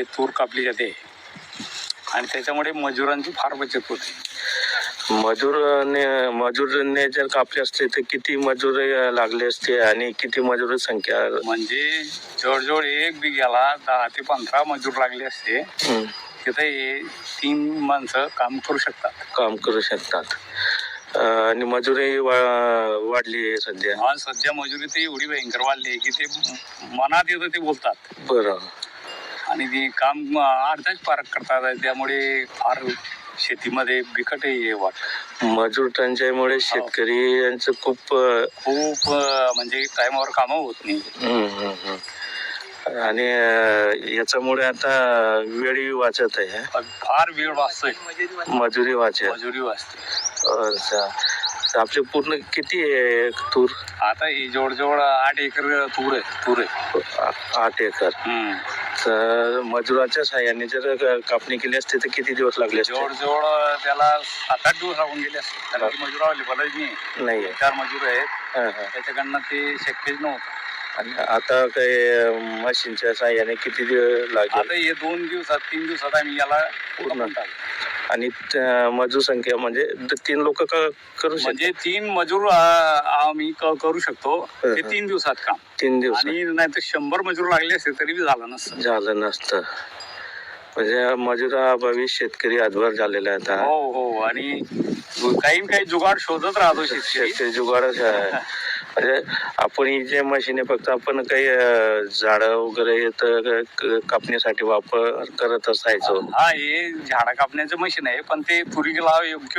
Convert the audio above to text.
म्हणजे तूर कापली जाते. आणि त्याच्यामुळे मजुरांची फार बचत होते. मजूर ने- मजूरने जर कापले असते तर किती मजूर लागले असते आणि किती मजूर संख्या? म्हणजे जवळजवळ एक बिघ्याला दहा ते पंधरा मजूर लागले असते. तिथे हे तीन माणसं काम करू शकतात. काम करू शकतात. आणि मजुरी वा- वाढली आहे सध्या. सध्या मजुरी तर एवढी भयंकर वाढली आहे की ते मनात येतं ते बोलतात. बरं. आणि ते काम अर्धाच पारक करतात त्यामुळे फार शेतीमध्ये बिकट हे वाट मजूर टंचाईमुळे शेतकरी यांचं खूप खूप म्हणजे टायमावर कामं होत नाही. हं, हं, हं. आणि याच्यामुळे आता वेळी वाचत आहे फार वेळ वाचतोय. मजुरी वाचत. मजुरी वाचते अच्छा. तर आपले पूर्ण किती आहे तूर? आता हे जवळजवळ आठ एकर तूर आहे तूर आहे. आठ एकर. तर मजुराच्या साह्याने जर कापणी केली असते तर किती दिवस लागले असते? जवळजवळ त्याला सात आठ दिवस लागून गेले असते. कारण की मजूर अवेलेबलच नाही. नाही. चार मजूर आहेत. त्याच्याकडनं ते शक्यच नव्हतं. आणि आता काही मशीनच्या साह्याने किती दिवस लागेल? आता हे दोन दिवसात तीन दिवसात आम्ही याला पूर्ण. आणि मजूर संख्या म्हणजे द- तीन लोक करू शकतात. म्हणजे तीन मजूर आम्ही क- करू शकतो. ते तीन दिवसात काम. तीन दिवस आणि नाही तर शंभर मजूर लागले असते तरी बी झालं नसतं. झालं नसतं. म्हणजे मजुराअभावी शेतकरी हातभार झालेला आहे आता. हो हो. आणि काही काही जुगाड शोधत राहतो शेतकरी. शेतकरी जुगाडच आहे. म्हणजे आपण ही जे मशीन आहे फक्त आपण काही झाड झाडं वगैरे तर कापण्यासाठी वापर करत असायचो. हा हे झाड कापण्याचं मशीन आहे पण ते तुरीला योग्य